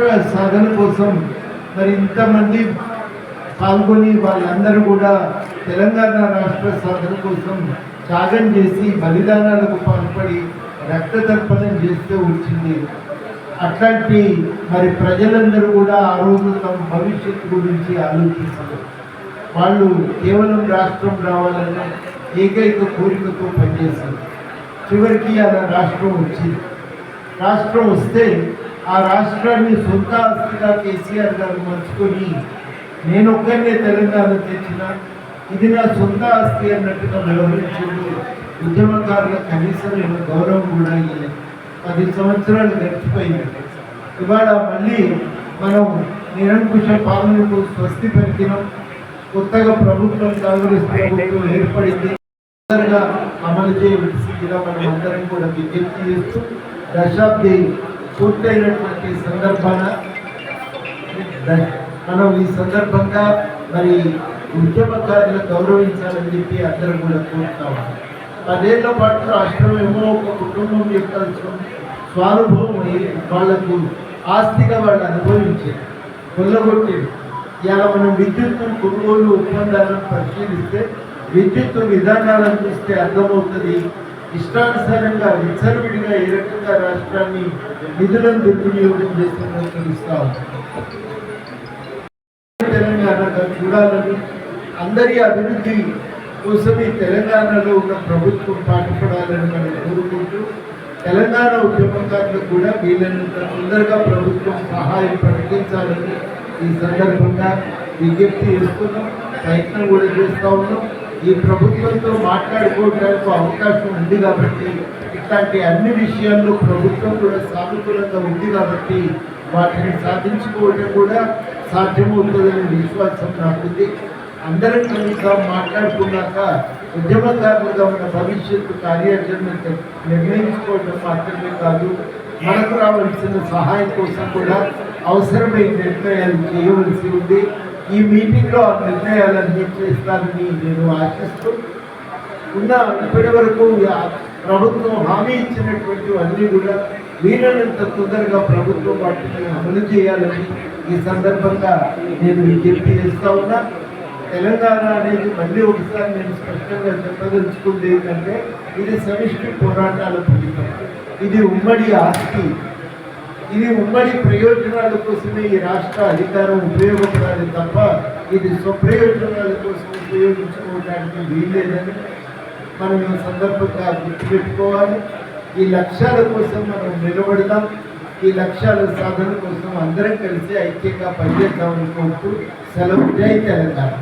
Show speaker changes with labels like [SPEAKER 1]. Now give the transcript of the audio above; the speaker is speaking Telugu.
[SPEAKER 1] రాష్ట్ర సాధన కోసం మరి ఇంతమంది పాల్గొని వాళ్ళందరూ కూడా తెలంగాణ రాష్ట్ర సాధన కోసం త్యాగం చేసి బలిదానాలకు పాల్పడి రక్తదర్పణం చేస్తూ వచ్చింది. అట్లాంటి మరి ప్రజలందరూ కూడా ఆ రోజు తమ భవిష్యత్తు గురించి ఆలోచిస్తారు. వాళ్ళు కేవలం రాష్ట్రం రావాలనే ఏకైక కోరికతో పనిచేశారు. చివరికి అలా రాష్ట్రం వచ్చింది. రాష్ట్రం వస్తే ఆ రాష్ట్రాన్ని సొంత ఆస్తిగా కేసీఆర్ గారు మలుచుకొని నేను ఒక్కరినే తెలంగాణ తెచ్చిన ఇది నా సొంత ఆస్తి అన్నట్టుగా వ్యవహరించింది ఉద్యమకారుల కనీసం నేను గౌరవం కూడా ఇవ్వలేదు పది సంవత్సరాలు గడిచిపోయినట్టు ఇవాళ మళ్ళీ మనం నిరంకుశ పాలనకు స్వస్తి పెరిగినాం కొత్తగా ప్రభుత్వం కాంగ్రెస్ ప్రభుత్వం ఏర్పడింది. తొందరగా అమలు చేయవలసిందిగా మనం అందరం కూడా విజ్ఞప్తి చేస్తూ దశాబ్ది పూర్తయినటువంటి సందర్భాన మనం ఈ సందర్భంగా మరి ఉద్యమకారులు గౌరవించాలని చెప్పి అందరం కూడా కోరుతాము పదేళ్ళ పాటు రాష్ట్రం ఏమో ఒక కుటుంబం యొక్క స్వానుభవం వాళ్ళకు ఆస్తిగా వాళ్ళు అనుభవించారు కొల్లగొట్టారు. ఇలా మనం విద్యుత్ కొనుగోలు ఒప్పందాలను పరిశీలిస్తే విద్యుత్ విధానాలను చూస్తే అర్థమవుతుంది ఇష్టానుసారంగా విచ్చలవిడిగా ఏ రకంగా రాష్ట్రాన్ని నిధులను దుర్వినియోగం చేస్తుందో తెలుస్తా. తెలంగాణగా చూడాలని అందరి అభివృద్ధి కోసం ఈ తెలంగాణలో ఉన్న ప్రభుత్వం పాటుపడాలని మనం కోరుకుంటూ తెలంగాణ ఉద్యమకారులకు కూడా వీలైనంత తొందరగా ప్రభుత్వం సహాయం ప్రకటించాలని ఈ సందర్భంగా విజ్ఞప్తి చేస్తున్నాం ప్రయత్నం కూడా చేస్తూ ఉన్నాం. ఈ ప్రభుత్వంతో మాట్లాడుకోవడానికి అవకాశం ఉంది కాబట్టి ఇట్లాంటి అన్ని విషయాల్లో ప్రభుత్వం కూడా సానుకూలంగా ఉంది కాబట్టి వాటిని సాధించుకోవడం కూడా సాధ్యమవుతుందనే విశ్వాసం నాకుంది. అందరం కనుక మాట్లాడుకున్నాక ఉద్యమదారులుగా ఉన్న భవిష్యత్తు కార్యాచరణ నిర్ణయించుకోవడం మాత్రమే కాదు మనకు రావాల్సిన సహాయం కోసం కూడా అవసరమైన నిర్ణయాలు చేయవలసి ఉంది. ఈ మీటింగ్లో ఆ నిర్ణయాలన్నీ చేస్తారని నేను ఆశిస్తూ ఉన్న ఇప్పటి వరకు ప్రభుత్వం హామీ ఇచ్చినటువంటి అన్నీ కూడా వీలైనంత తొందరగా ప్రభుత్వం వాటిని అమలు చేయాలని ఈ సందర్భంగా నేను విజ్ఞప్తి చేస్తా ఉన్నా. తెలంగాణ అనేది మళ్ళీ ఒకసారి నేను స్పష్టంగా చెప్పదలుచుకుంది ఏంటంటే ఇది సమిష్టి పోరాటాల ఫలితం. ఇది ఉమ్మడి ఆస్తి. ఇది ఉమ్మడి ప్రయోజనాల కోసమే ఈ రాష్ట్ర అధికారం ఉపయోగపడాలి తప్ప ఇది స్వప్రయోజనాల కోసం ఉపయోగించుకోవడానికి వీల్లేదని మనం ఈ సందర్భంగా గుర్తుపెట్టుకోవాలి. ఈ లక్ష్యాల కోసం మనం నిలబడదాం. ఈ లక్ష్యాల సాధన కోసం అందరం కలిసి ఐక్యంగా పనిచేద్దామని కోరుతూ సెలవు. జై తెలంగాణ.